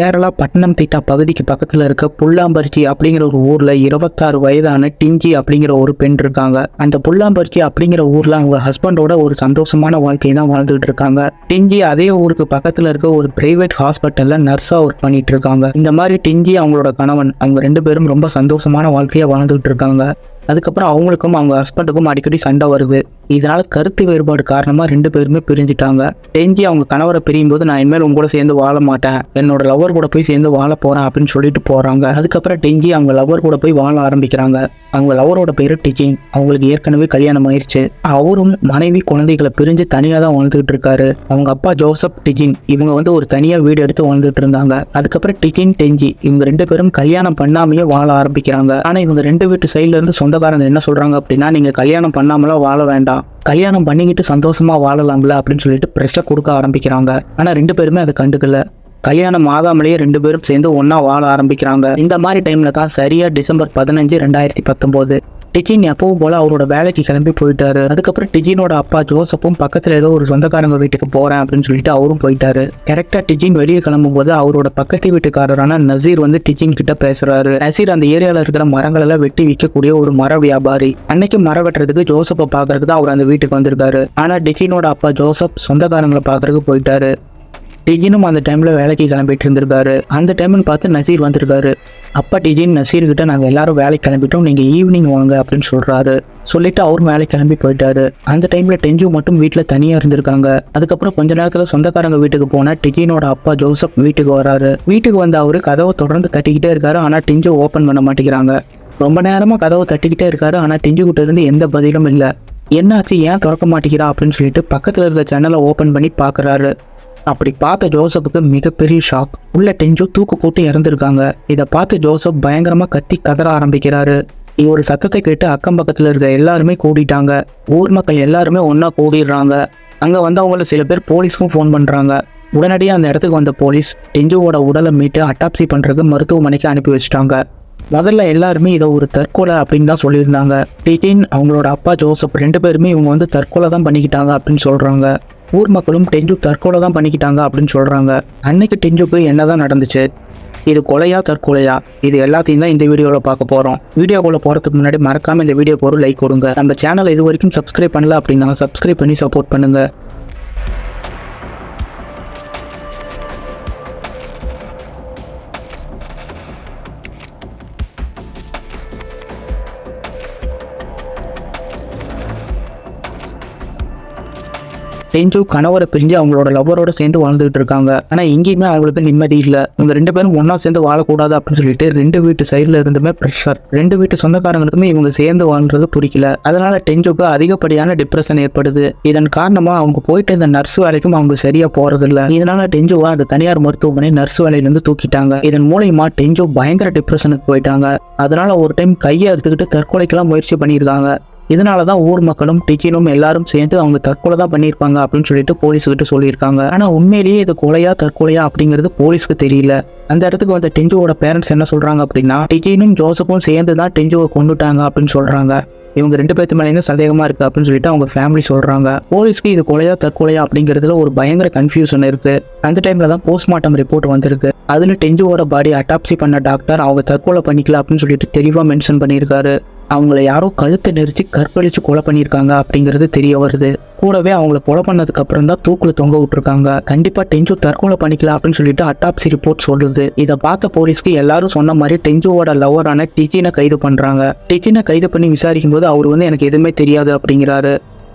கேரளா பட்டணம் திட்டா பகுதிக்கு பக்கத்தில் இருக்க புல்லாம்பர்ச்சி அப்படிங்கிற ஒரு ஊரில் இருபத்தாறு வயதான டிஞ்சி அப்படிங்கிற ஒரு பெண் இருக்காங்க. அந்த புல்லாம்பர்ச்சி அப்படிங்கிற ஊரில் அவங்க ஹஸ்பண்டோட ஒரு சந்தோஷமான வாழ்க்கையை தான் வாழ்ந்துட்டு இருக்காங்க. டிஞ்சி அதே ஊருக்கு பக்கத்தில் இருக்க ஒரு பிரைவேட் ஹாஸ்பிட்டலில் நர்ஸாக ஒர்க் பண்ணிட்டு இருக்காங்க. இந்த மாதிரி டிஞ்சி அவங்களோட கணவன் அவங்க ரெண்டு பேரும் ரொம்ப சந்தோஷமான வாழ்க்கையை வாழ்ந்துகிட்டு இருக்காங்க. அதுக்கப்புறம் அவங்களுக்கும் அவங்க ஹஸ்பண்டுக்கும் அடிக்கடி சண்டை வருது. இதனால் கருத்து வேறுபாடு காரணமாக ரெண்டு பேருமே பிரிஞ்சுட்டாங்க. டெஞ்சி அவங்க கணவரை பிரியும் போது நான் இனிமேல் உங்க கூட சேர்ந்து வாழ மாட்டேன். என்னோட லவர் கூட போய் சேர்ந்து வாழ போகிறேன் அப்படின்னு சொல்லிட்டு போகிறாங்க அதுக்கப்புறம் டெஞ்சி அவங்க லவர் கூட போய் வாழ ஆரம்பிக்கிறாங்க. அவங்க லவரோட பேர் டிஜின் அவங்களுக்கு ஏற்கனவே கல்யாணம் ஆயிடுச்சு அவரும் மனைவி குழந்தைகளை பிரிஞ்சு தனியாக தான் வாழ்ந்துகிட்டு இருக்காரு. அவங்க அப்பா ஜோசப் டிஜின் இவங்க வந்து ஒரு தனியாக வீடு எடுத்து வாழ்ந்துட்டு இருந்தாங்க. அதுக்கப்புறம் டிஜின் டெஞ்சி இவங்க ரெண்டு பேரும் கல்யாணம் பண்ணாமையே வாழ ஆரம்பிக்கிறாங்க. ஆனால் இவங்க ரெண்டு வீட்டு சைட்ல இருந்து சொந்தக்காரங்க என்ன சொல்றாங்க அப்படின்னா நீங்க கல்யாணம் பண்ணாமலாம் வாழ வேண்டாம். கல்யாணம் பண்ணிக்கிட்டு சந்தோஷமா வாழலாம்ல அப்படின்னு சொல்லிட்டு ப்ரெஷர் கொடுக்க ஆரம்பிக்கிறாங்க. ஆனால் ரெண்டு பேருமே அதை கண்டுக்கல. கல்யாணம் ஆகாமலேயே ரெண்டு பேரும் சேர்ந்து ஒன்றா வாழ ஆரம்பிக்கிறாங்க. இந்த மாதிரி டைமில் தான் சரியாக டிசம்பர் பதினஞ்சு ரெண்டாயிரத்தி பத்தொம்போது. டிகின் எப்பவும் போல அவரோட வேலைக்கு கிளம்பி போயிட்டாரு. அதுக்கப்புறம் டிஜினோட அப்பா ஜோசப்பும் பக்கத்தில் ஏதோ ஒரு சொந்தக்காரங்க வீட்டுக்கு போகிறேன் அப்படின்னு சொல்லிட்டு அவரும் போயிட்டாரு. கரெக்டாக டிஜின் வெளியே கிளம்பும் போது அவரோட பக்கத்து வீட்டுக்காரரான நசீர் வந்து டிஜின் கிட்ட பேசுறாரு. நசீர் அந்த ஏரியாவில் இருக்கிற மரங்கள் எல்லாம் வெட்டி விற்கக்கூடிய ஒரு மர வியாபாரி. அன்னைக்கு மரம் வெட்டுறதுக்கு ஜோசப்பை பாக்குறதுக்கு தான் அவர் அந்த வீட்டுக்கு வந்திருக்காரு. ஆனால் டிகினோட அப்பா ஜோசப் சொந்தக்காரங்களை பாக்குறதுக்கு போயிட்டாரு. டிஜினும் அந்த டைமில் வேலைக்கு கிளம்பிட்டு இருந்திருக்காரு. அந்த டைம்னு பார்த்து நசீர் வந்திருக்காரு. அப்பா டிஜின் நசீர்கிட்ட நாங்கள் எல்லாரும் வேலைக்கு கிளம்பிட்டோம். நீங்கள் ஈவினிங் வாங்க அப்படின்னு சொல்கிறாரு சொல்லிட்டு அவரும் வேலைக்கு கிளம்பி போயிட்டாரு. அந்த டைமில் டெஞ்சு மட்டும் வீட்டில் தனியாக இருந்திருக்காங்க. அதுக்கப்புறம் கொஞ்ச நேரத்தில் சொந்தக்காரங்க வீட்டுக்கு போனால் டிஜினோட அப்பா ஜோசப் வீட்டுக்கு வராரு. வீட்டுக்கு வந்த அவர் கதவை தொடர்ந்து தட்டிக்கிட்டே இருக்காரு. ஆனால் டிஞ்சு ஓப்பன் பண்ண மாட்டேங்கிறாங்க. ரொம்ப நேரமாக கதவை தட்டிக்கிட்டே இருக்காரு. ஆனால் டிஞ்சு கிட்ட இருந்து எந்த பதிலும் இல்லை. என்னாச்சு? ஏன் திறக்க மாட்டேங்கிறா அப்படின்னு சொல்லிட்டு பக்கத்தில் இருக்க ஜன்னலை ஓப்பன் பண்ணி பார்க்குறாரு அப்படி பார்த்த ஜோசப்புக்கு மிகப்பெரிய ஷாக் உள்ள டெஞ்சோ தூக்கு போட்டு இறந்துருக்காங்க. இதை பார்த்து ஜோசப் பயங்கரமா கத்தி கதற ஆரம்பிக்கிறாரு. ஒரு சத்தத்தை கேட்டு அக்கம் பக்கத்தில் இருக்க எல்லாருமே கூடிட்டாங்க. ஊர் மக்கள் எல்லாருமே ஒன்றா கூடிடுறாங்க. அங்கே வந்தவங்கள சில பேர் போலீஸ்க்கும் ஃபோன் பண்ணுறாங்க உடனடியாக அந்த இடத்துக்கு வந்த போலீஸ் டெஞ்சுவோட உடலை மீட்டு அட்டாப்சி பண்ணுறதுக்கு மருத்துவமனைக்கு அனுப்பி வச்சிட்டாங்க. முதல்ல எல்லாருமே இதை ஒரு தற்கொலை அப்படின்னு தான் சொல்லியிருந்தாங்க. டிடின் அவங்களோட அப்பா ஜோசப் ரெண்டு பேருமே இவங்க வந்து தற்கொலை தான் பண்ணிக்கிட்டாங்க அப்படின்னு சொல்கிறாங்க ஊர் மக்களும் டெஞ்சு தற்கொலை தான் பண்ணிக்கிட்டாங்க அப்படின்னு சொல்கிறாங்க அன்னைக்கு டெஞ்சுக்கு என்னதான் நடந்துச்சு? இது கொலையா தற்கொலையா? இது எல்லாத்தையும் தான் இந்த வீடியோவில் பார்க்க போகிறோம் வீடியோக்குள்ளே போகிறதுக்கு முன்னாடி மறக்காமல் இந்த வீடியோக்கு ஒரு லைக் கொடுங்க. நம்ம சேனலை இது வரைக்கும் சப்ஸ்கிரைப் பண்ணல அப்படின்னா சப்ஸ்கிரைப் பண்ணி சப்போர்ட் பண்ணுங்கள் டெஞ்சு கணவரை பிரிஞ்சு அவங்களோட லவ்வரோட சேர்ந்து வாழ்ந்துகிட்டு இருக்காங்க. ஆனால் எங்கேயுமே அவங்களுக்கு நிம்மதி இல்லை. இவங்க ரெண்டு பேரும் ஒன்றா சேர்ந்து வாழக்கூடாது அப்படின்னு சொல்லிட்டு ரெண்டு வீட்டு சைடில் இருந்துமே ப்ரெஷர் ரெண்டு வீட்டு சொந்தக்காரங்களுக்குமே இவங்க சேர்ந்து வாழ்றது பிடிக்கல. அதனால டெஞ்சுக்கு அதிகப்படியான டிப்ரெஷன் ஏற்படுது. இதன் காரணமாக அவங்க போயிட்டு இந்த நர்ஸ் வேலைக்கும் அவங்க சரியா போறதில்ல. இதனால டெஞ்சுவை அந்த தனியார் மருத்துவமனை நர்ஸ் வேலையிலேருந்து தூக்கிட்டாங்க. இதன் மூலயமா டெஞ்சு பயங்கர டிப்ரெஷனுக்கு போயிட்டாங்க. அதனால ஒரு டைம் கையை எடுத்துக்கிட்டு தற்கொலைக்கெல்லாம் முயற்சி பண்ணியிருக்காங்க. இதனால தான் ஊர் மக்களும் டிக்கினும் எல்லாரும் சேர்ந்து அவங்க தற்கொலை தான் பண்ணியிருப்பாங்க அப்படின்னு சொல்லிட்டு போலீஸ்கிட்ட சொல்லியிருக்காங்க. ஆனால் உண்மையிலேயே இது கொலையா தற்கொலையா அப்படிங்கிறது போலீஸ்க்கு தெரியல. அந்த இடத்துக்கு வந்த டெஞ்சுவோட பேரண்ட்ஸ் என்ன சொல்றாங்க அப்படின்னா டிக்கினும் ஜோசப்பும் சேர்ந்து தான் டெஞ்சுவை கொண்டுட்டாங்க அப்படின்னு சொல்றாங்க. இவங்க ரெண்டு பேர்த்து மேலேயும் சந்தேகமா இருக்கு அப்படின்னு சொல்லிட்டு அவங்க ஃபேமிலி சொல்றாங்க. போலீஸ்க்கு இது கொலையா தற்கொலையா அப்படிங்கிறதுல ஒரு பயங்கர கன்ஃபியூஷன் இருக்கு. அந்த டைம்ல தான் போஸ்ட்மார்ட்டம் ரிப்போர்ட் வந்திருக்கு. அதுல டெஞ்சுவோட பாடி அட்டாப்சி பண்ண டாக்டர் அவங்க தற்கொலை பண்ணிக்கல அப்படின்னு சொல்லிட்டு தெளிவா மென்ஷன் பண்ணியிருக்காரு. அவங்கள யாரோ கழுத்தை நெரிச்சு கற்பழிச்சு கொலை பண்ணியிருக்காங்க அப்படிங்கிறது தெரிய வருது. கூடவே அவங்கள கொலை பண்ணதுக்கு அப்புறம் தான் தூக்குல தொங்க விட்டுருக்காங்க. கண்டிப்பா டெஞ்சு தற்கொலை பண்ணிக்கலாம் அப்படின்னு சொல்லிட்டு அட்டாப்சி ரிப்போர்ட் சொல்லுது. இதை பார்த்த போலீஸ்க்கு எல்லாரும் சொன்ன மாதிரி டெஞ்சுவோட லவரான டிஜினை கைது பண்றாங்க. டிஜினை கைது பண்ணி விசாரிக்கும் போது அவர் வந்து எனக்கு எதுவுமே தெரியாது அப்படிங்கிறாரு.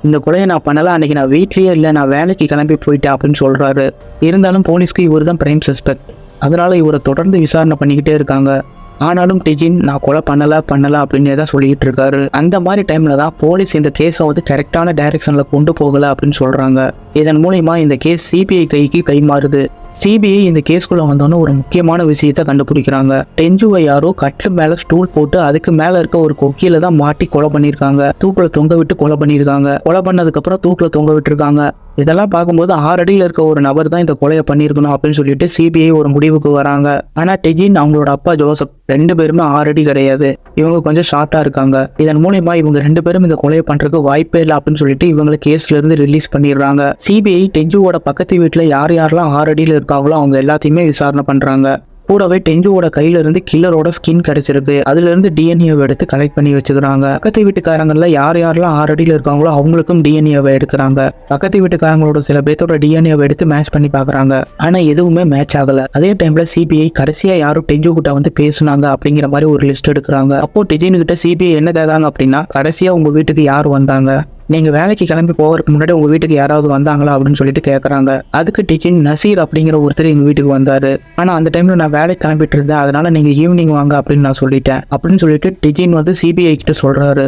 இந்த கொலையை நான் பண்ணல அன்னைக்கு நான் வீட்லயே இல்லை நான் வேலைக்கு கிளம்பி போயிட்டேன் அப்படின்னு சொல்றாரு. இருந்தாலும் போலீஸ்க்கு இவர் தான் பிரைம் சஸ்பெக்ட் அதனால இவரை தொடர்ந்து விசாரணை பண்ணிக்கிட்டே இருக்காங்க. ஆனாலும் டிஜின் நான் கொலை பண்ணல பண்ணல அப்படின்னு தான் சொல்லிட்டு இருக்காரு. அந்த மாதிரி டைம்ல தான் போலீஸ் இந்த கேஸை வந்து கரெக்டான டைரக்ஷன்ல கொண்டு போகல அப்படின்னு சொல்றாங்க. இதன் மூலியமா இந்த கேஸ் சிபிஐ கைக்கு கை மாறுது. சிபிஐ இந்த கேஸ்குள்ள வந்தோன்னே ஒரு முக்கியமான விஷயத்த கண்டுபிடிக்கிறாங்க. டெஞ்சுவை யாரோ கட்டில் மேல ஸ்டூல் போட்டு அதுக்கு மேல இருக்க ஒரு கொக்கியில தான் மாட்டி கொலை பண்ணியிருக்காங்க. தூக்குல தொங்க விட்டு கொலை பண்ணியிருக்காங்க. கொலை பண்ணதுக்கு அப்புறம் தூக்குல தொங்க விட்டுருக்காங்க. இதெல்லாம் பார்க்கும்போது ஆறு அடியில் இருக்க ஒரு நபர் தான் இந்த கொலையை பண்ணியிருக்கணும் அப்படின்னு சொல்லிட்டு சிபிஐ ஒரு முடிவுக்கு வராங்க. ஆனால் டெஜின் அவங்களோட அப்பா ஜோசப் ரெண்டு பேருமே ஆறு அடி கிடையாது. இவங்க கொஞ்சம் ஷார்ட்டாக இருக்காங்க. இதன் மூலயமா இவங்க ரெண்டு பேரும் இந்த கொலையை பண்ணுறதுக்கு வாய்ப்பே இல்லை அப்படின்னு சொல்லிட்டு இவங்களை கேஸ்ல இருந்து ரிலீஸ் பண்ணிடுறாங்க. சிபிஐ டெஜுவோட பக்கத்து வீட்டில் யார் யாரெல்லாம் ஆறு அடியில் இருக்காங்களோ அவங்க எல்லாத்தையுமே விசாரணை பண்ணுறாங்க கூடவே டெஞ்சுவோட கையில இருந்து கில்லரோட ஸ்கின் கிடைச்சிருக்கு. அதுல இருந்து டிஎன்ஏவை எடுத்து கலெக்ட் பண்ணி வச்சுக்கிறாங்க. பக்கத்து வீட்டுக்காரங்கள்ல யார் யாரெல்லாம் ஆறு அடியில் இருக்காங்களோ அவங்களுக்கும் டிஎன்ஏவை எடுக்கிறாங்க. பக்கத்து வீட்டுக்காரங்களோட சில பேர்த்தோட டிஎன்ஏவை எடுத்து மேட்ச் பண்ணி பாக்குறாங்க. ஆனா எதுவுமே மேட்ச் ஆகல. அதே டைம்ல சிபிஐ கடைசியா யாரும் டெஞ்சு கிட்ட வந்து பேசுனாங்க அப்படிங்கிற மாதிரி ஒரு லிஸ்ட் எடுக்கிறாங்க. அப்போ டெஜின் கிட்ட சிபிஐ என்ன கேட்கறாங்க அப்படின்னா கடைசியா உங்க வீட்டுக்கு யார் வந்தாங்க? நீங்கள் வேலைக்கு கிளம்பி போகிறதுக்கு முன்னாடி உங்கள் வீட்டுக்கு யாராவது வந்தாங்களா அப்படின்னு சொல்லிட்டு கேட்குறாங்க அதுக்கு டீச்சிங் நசீர் அப்படிங்கிற ஒருத்தர் எங்கள் வீட்டுக்கு வந்தார். ஆனால் அந்த டைமில் நான் வேலைக்கு கிளம்பிட்டு இருந்தேன். அதனால் நீங்கள் ஈவினிங் வாங்க அப்படின்னு நான் சொல்லிட்டேன். அப்படின்னு சொல்லிட்டு டிஜின் வந்து சிபிஐ கிட்ட சொல்கிறாரு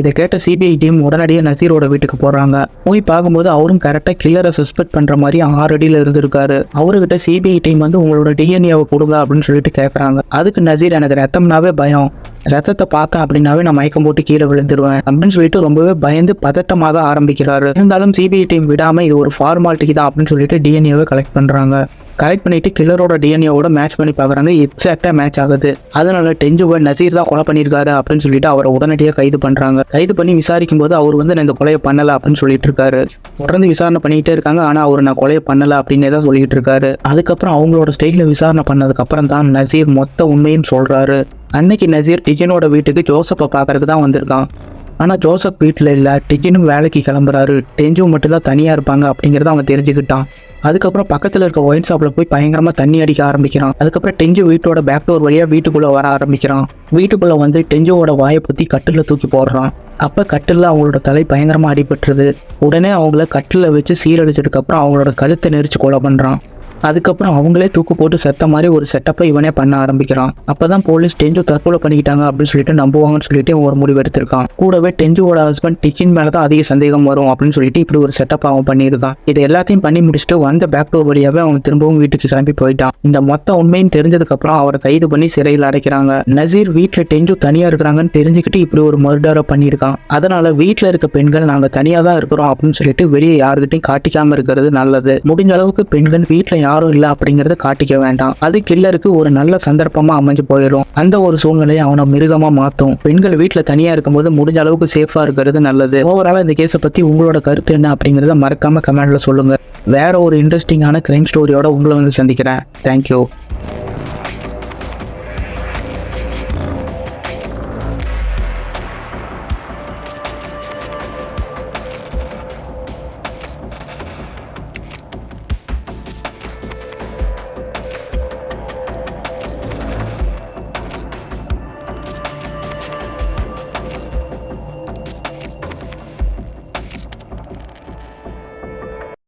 இதை கேட்ட சிபிஐ டீம் உடனடியாக நசீரோட வீட்டுக்கு போகிறாங்க போய் பார்க்கும்போது அவரும் கரெக்டாக கில்லரை சஸ்பெக்ட் பண்ணுற மாதிரி ஆறு அடியில் இருந்திருக்காரு. அவர்கிட்ட சிபிஐ டீம் வந்து உங்களோட டிஎன்ஏவை கொடுங்க அப்படின்னு சொல்லிட்டு கேட்குறாங்க அதுக்கு நசீர் எனக்கு ரத்தம்னாவே பயம். ரத்தத்தை பார்த்தா அப்படின்னாவே நான் மயக்கம் போட்டு கீழே விழுந்துருவேன் அப்படின்னு சொல்லிட்டு ரொம்பவே பயந்து பதட்டமாக ஆரம்பிக்கிறாரு. இருந்தாலும் சிபிஐ டீம் விடாமல் இது ஒரு ஃபார்மாலிட்டிக்கு தான் அப்படின்னு சொல்லிட்டு டிஎன்ஏவை கலெக்ட் பண்ணுறாங்க கலெக்ட் பண்ணிட்டு கில்லரோட டிஎன்ஏவோட மேட்ச் பண்ணி பார்க்குறாங்க. எக்ஸாக்டாக மேட்ச் ஆகுது. அதனால டெஞ்சுவை நசீர் தான் கொலை பண்ணியிருக்காரு அப்படின்னு சொல்லிட்டு அவரை உடனடியாக கைது பண்ணுறாங்க கைது பண்ணி விசாரிக்கும் போது அவர் வந்து நான் இந்த கொலையை பண்ணலை அப்படின்னு சொல்லிட்டு இருக்காரு. தொடர்ந்து விசாரணை பண்ணிக்கிட்டே இருக்காங்க. ஆனால் அவர் நான் கொலையை பண்ணலை அப்படின்னே தான் சொல்லிட்டு இருக்காரு. அதுக்கப்புறம் அவங்களோட ஸ்டேட்டில் விசாரணை பண்ணதுக்கப்புறம் தான் நசீர் மொத்த உண்மையும் சொல்கிறாரு அன்னைக்கு நசீர் டிஜினோட வீட்டுக்கு ஜோசப்பை பார்க்கறதுக்கு தான் வந்திருக்கான். ஆனால் ஜோசப் வீட்டில் இல்லை. டிஜினும் வேலைக்கு கிளம்புறாரு. டெஞ்சும் மட்டும்தான் தனியாக இருப்பாங்க அப்படிங்கிறத அவன் தெரிஞ்சுக்கிட்டான். அதுக்கப்புறம் பக்கத்தில் இருக்க ஒயின் ஷாப்பில் போய் பயங்கரமாக தண்ணி அடிக்க ஆரம்பிக்கிறான். அதுக்கப்புறம் டெஞ்சு வீட்டோட பேக் டோர் வழியாக வீட்டுக்குள்ளே வர ஆரம்பிக்கிறான். வீட்டுக்குள்ளே வந்து டெஞ்சுவோட வாயை பற்றி கட்டில் தூக்கி போடுறான். அப்போ கட்டில் அவங்களோட தலை பயங்கரமாக அடிபட்டுருது. உடனே அவங்கள கட்டில் வச்சு சீரடிச்சதுக்கப்புறம் அவங்களோட கழுத்தை நெரிச்சு கொலை பண்ணுறான் அதுக்கப்புறம் அவங்களே தூக்கு போட்டு செத்த மாதிரி ஒரு செட்டப்பை இவனே பண்ண ஆரம்பிக்கிறான். அப்பதான் போலீஸ் டெஞ்சு தற்கொலை பண்ணிக்கிட்டாங்க அப்படின்னு சொல்லிட்டு நம்புவாங்கன்னு சொல்லிட்டு ஒரு முடிவு எடுத்திருக்கான். கூடவே டெஞ்சுவோட ஹஸ்பண்ட் டிச்சின் மேலதான் அதிக சந்தேகம் வரும் அப்படின்னு சொல்லிட்டு இப்படி ஒரு செட்டப் அவன் பண்ணியிருக்கான். இது எல்லாத்தையும் பண்ணி முடிச்சுட்டு வந்த பேக் டோர் வழியாவே அவன் திரும்பவும் வீட்டுக்கு கிளம்பி போயிட்டான். இந்த மொத்த உண்மையும் தெரிஞ்சதுக்கு அப்புறம் அவரை கைது பண்ணி சிறையில் அடைக்கிறாங்க. நசீர் வீட்டில் டெஞ்சு தனியா இருக்கிறாங்கன்னு தெரிஞ்சுக்கிட்டு இப்படி ஒரு மர்டரை பண்ணியிருக்கான். அதனால வீட்டில் இருக்க பெண்கள் நாங்க தனியா தான் இருக்கிறோம் அப்படின்னு சொல்லிட்டு வெளியே யாருக்கிட்டையும் காட்டிக்காம இருக்கிறது நல்லது. முடிஞ்ச அளவுக்கு பெண்கள் வீட்டில் யாரும் இல்லை அப்படிங்கறத காட்டிக்க வேண்டாம். அது கில்லருக்கு ஒரு நல்ல சந்தர்ப்பமா அமைஞ்சு போயிடும். அந்த ஒரு சூழ்நிலையை அவனை மிருகமா மாத்தும். பெண்கள் வீட்டில் தனியா இருக்கும்போது முடிஞ்ச அளவுக்கு சேஃபா இருக்கிறது நல்லது. ஓவரால் இந்த கேஸை பத்தி உங்களோட கருத்து என்ன அப்படிங்கறத மறக்காம கமெண்ட்ல சொல்லுங்க. வேற ஒரு இன்ட்ரெஸ்டிங்கான கிரைம் ஸ்டோரியோட உங்களை வந்து சந்திக்கிறேன். தேங்க்யூ